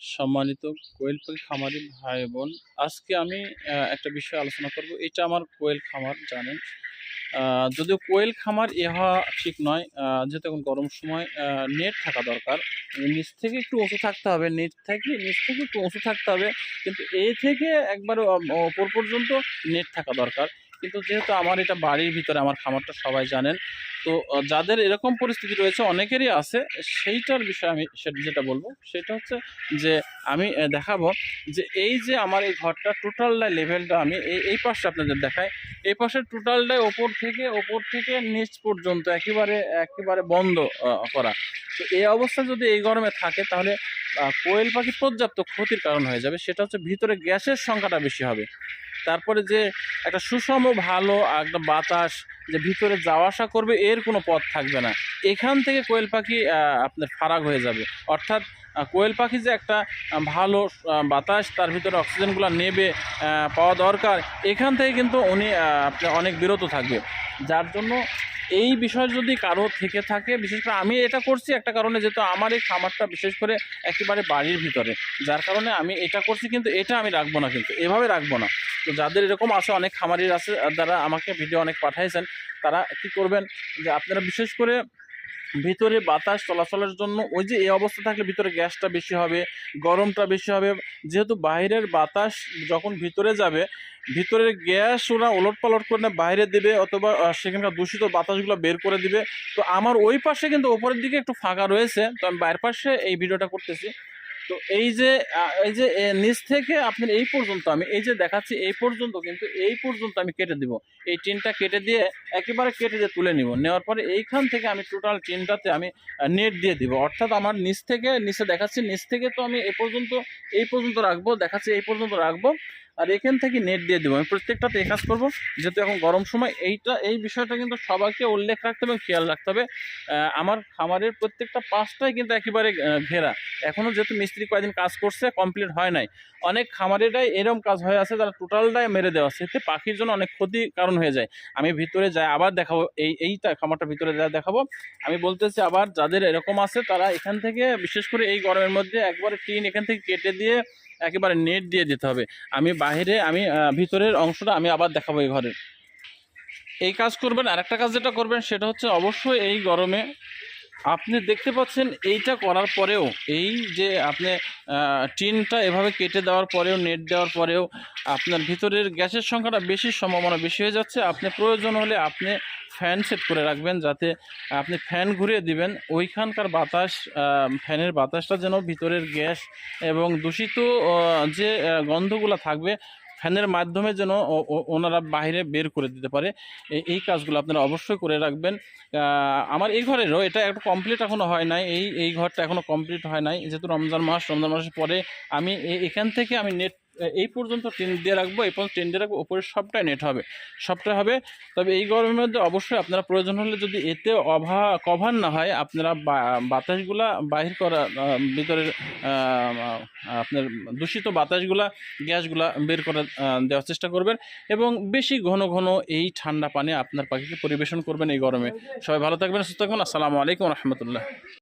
সম্মানিত কোয়েল পাখি খামারি ভাই বোন, আজকে আমি একটা বিষয় আলোচনা করব। এটা আমার কোয়েল খামার, জানেন। যদিও কোয়েল খামার ইহা ঠিক নয় যেহেতু এখন গরম সময় নেট থাকা দরকার। নিচ থেকে একটু উঁচু থাকতে হবে নেট থেকে, নিচ থেকে একটু উঁচু থাকতে হবে, কিন্তু এই থেকে একবার ওপর পর্যন্ত নেট থাকা দরকার। কিন্তু যেহেতু আমার এটা বাড়ির ভিতরে, আমার খামারটা সবাই জানেন, তো যাদের এরকম পরিস্থিতি রয়েছে অনেকেরই আছে, সেইটার বিষয়ে আমি যেটা বলব, সেটা হচ্ছে যে আমি দেখাবো যে এই যে আমার এই ঘরটা টোটালটাই লেভেলটা আমি এই এই পাশে আপনাদের দেখাই। এই পাশে টোটালটাই ওপর থেকে ওপর থেকে নিচ পর্যন্ত একেবারে একেবারে বন্ধ করা। তো এই অবস্থা যদি এই গরমে থাকে, তাহলে কোয়েল পাখি পর্যাপ্ত ক্ষতির কারণ হয়ে যাবে, সেটা হচ্ছে ভিতরে গ্যাসের সংখ্যাটা বেশি হবে। তারপরে যে একটা সুষম, ভালো, একটা বাতাস যে ভিতরে যাওয়া আসা করবে, এর কোনো পথ থাকবে না। এখান থেকে কোয়েল পাখি আপনার ফারাক হয়ে যাবে। অর্থাৎ কোয়েল পাখি যে একটা ভালো বাতাস, তার ভিতরে অক্সিজেনগুলো নেবে পাওয়া দরকার, এখান থেকে কিন্তু উনি অনেক বিরত থাকবে। যার জন্য এই বিষয় যদি কারও থেকে থাকে, বিশেষ করে আমি এটা করছি একটা কারণে যেহেতু আমার এই খামারটা বিশেষ করে একেবারে বাড়ির ভিতরে, যার কারণে আমি এটা করছি কিন্তু এটা আমি রাখব না কিন্তু, এভাবে রাখব না। তো যাদের এরকম আছে, অনেক খামারির আছে যারা আমাকে ভিডিও অনেক পাঠাইছেন, তারা কি করবেন যে আপনারা বিশেষ করে ভিতরে বাতাস চলাচলের জন্য ওই যে এই অবস্থা থাকলে ভিতরে গ্যাসটা বেশি হবে, গরমটা বেশি হবে। যেহেতু বাইরের বাতাস যখন ভিতরে যাবে, ভিতরের গ্যাস ওরা ওলট পালট করে বাইরে দেবে অথবা সেখানকার দূষিত বাতাসগুলো বের করে দিবে। তো আমার ওই পাশে কিন্তু ওপরের দিকে একটু ফাঁকা রয়েছে। তো আমি বাইরের পাশে এই ভিডিওটা করতেছি। তো এই যে এই যে নিচ থেকে আপনার এই পর্যন্ত আমি এই যে দেখাচ্ছি, এই পর্যন্ত কিন্তু এই পর্যন্ত আমি কেটে দিব। এই টিনটা কেটে দিয়ে একেবারে কেটে দিয়ে তুলে নিব। নেওয়ার পরে এইখান থেকে আমি টোটাল টিনটাতে আমি নেট দিয়ে দিব। অর্থাৎ আমার নিচ থেকে, নিচে দেখাচ্ছি, নিচ থেকে তো আমি এই পর্যন্ত এই পর্যন্ত রাখব, দেখাচ্ছি এই পর্যন্ত রাখব। আর এখান থেকে নেট দিয়ে দেবো। আমি প্রত্যেকটাতে কাজ করব। যেহেতু এখন গরম সময়, এইটা, এই বিষয়টা কিন্তু সবাইকে উল্লেখ রাখতে হবে খেয়াল রাখতে হবে। আমার খামারের প্রত্যেকটা পাঁচটাই কিন্তু একেবারে ঘেরা। এখনও যেহেতু মিস্ত্রি কয়েকদিন কাজ করছে কমপ্লিট হয় নাই। অনেক খামারেরাই এরকম কাজ হয়ে আছে তারা টোটালটাই মেরে দেওয়া সেতে পাখির জন্য অনেক ক্ষতি কারণ হয়ে যায়। আমি ভিতরে যাই, আবার দেখাবো। এই, এইটা খামারটা ভিতরে যা দেখাবো। আমি বলতেছি আবার, যাদের এরকম আছে, তারা এখান থেকে, বিশেষ করে এই গরমের মধ্যে, একবারে টিন এখান থেকে কেটে দিয়ে একেবারে নেট দিয়ে দিতে হবে। আমি বাইরে আমি ভিতরের অংশটা আমি আবার দেখাবো এই ঘরের এই কাজ করবেন আর একটা কাজ যেটা করবেন, সেটা হচ্ছে অবশ্যই এই গরমে আপনি দেখতে পাচ্ছেন এইটা করার পরেও, এই যে আপনি টিনটা এভাবে কেটে দেওয়ার পরেও, নেট দেওয়ার পরেও, আপনার ভিতরের গ্যাসের সংখ্যাটা বেশি, সম্ভাবনা বেশি হয়ে যাচ্ছে। আপনি প্রয়োজন হলে আপনি ফ্যান সেট করে রাখবেন যাতে আপনি ফ্যান ঘুরিয়ে দিবেন। ওইখানকার বাতাস ফ্যানের বাতাসটা যেন ভিতরের গ্যাস এবং দূষিত যে গন্ধগুলো থাকবে, ফ্যানের মাধ্যমে যেন ওনারা বাইরে বের করে দিতে পারে। এই কাজগুলো আপনারা অবশ্যই করে রাখবেন। আমার এই ঘরেরও এটা একটু কমপ্লিট এখনও হয় নাই। এই এই ঘরটা এখনও কমপ্লিট হয় নাই। যেহেতু রমজান মাস, রমজান মাসের পরে আমি এখান থেকে আমি নেট এই পর্যন্ত টেন দিয়ে রাখব, এই পর্যন্ত টেন দিয়ে রাখব ওপরে সবটাই নেট হবে। সবটাই হবে, তবে এই গরমের মধ্যে অবশ্যই আপনারা প্রয়োজন হলে যদি এতে অভা কভার না হয়, আপনারা বাতাসগুলা বাহির করা ভিতরের আপনার দূষিত বাতাসগুলা, গ্যাসগুলা বের করে দেওয়ার চেষ্টা করবেন এবং বেশি ঘন ঘন এই ঠান্ডা পানি আপনার পাখিকে পরিবেশন করবেন এই গরমে। সবাই ভালো থাকবেন, সুস্থ থাকবেন, আসসালামু আলাইকুম রহমতুল্লাহ।